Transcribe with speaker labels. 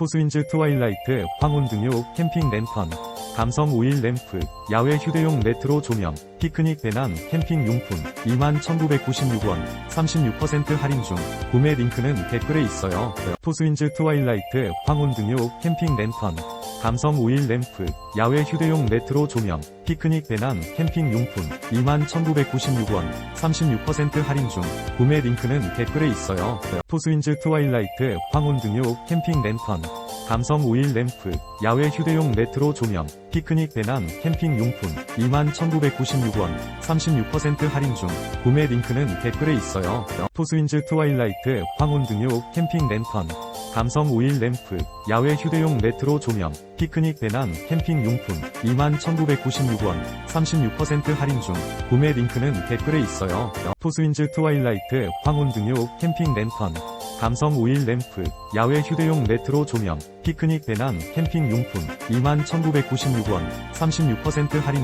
Speaker 1: 포스윈즈 트와일라이트, 황혼 등유, 캠핑 랜턴, 감성 오일 램프, 야외 휴대용 레트로 조명, 피크닉 배낭, 캠핑 용품, 21,996원, 36% 할인 중, 구매 링크는 댓글에 있어요. 포스윈즈 트와일라이트, 황혼 등유, 캠핑 랜턴, 감성 오일 램프, 야외 휴대용 레트로 조명, 피크닉 배낭, 캠핑 용품, 21,996원, 36% 할인 중, 구매 링크는 댓글에 있어요. 포스윈즈 트와일라이트, 황혼 등유, 캠핑 랜턴, 감성 오일 램프, 야외 휴대용 레트로 조명, 피크닉 배낭, 캠핑 용품, 21,996원, 36% 할인 중, 구매 링크는 댓글에 있어요. 포스윈즈 트와일라이트, 황혼 등유, 캠핑 랜턴, 감성 오일 램프, 야외 휴대용 레트로 조명, 피크닉 배낭, 캠핑 용품, 21,996원, 36% 할인 중, 구매 링크는 댓글에 있어요. 포스윈즈 트와일라이트, 황혼 등유, 캠핑 랜턴, 감성 오일 램프, 야외 휴대용 레트로 조명, 피크닉 배낭, 캠핑 용품, 21,996원, 36% 할인 중,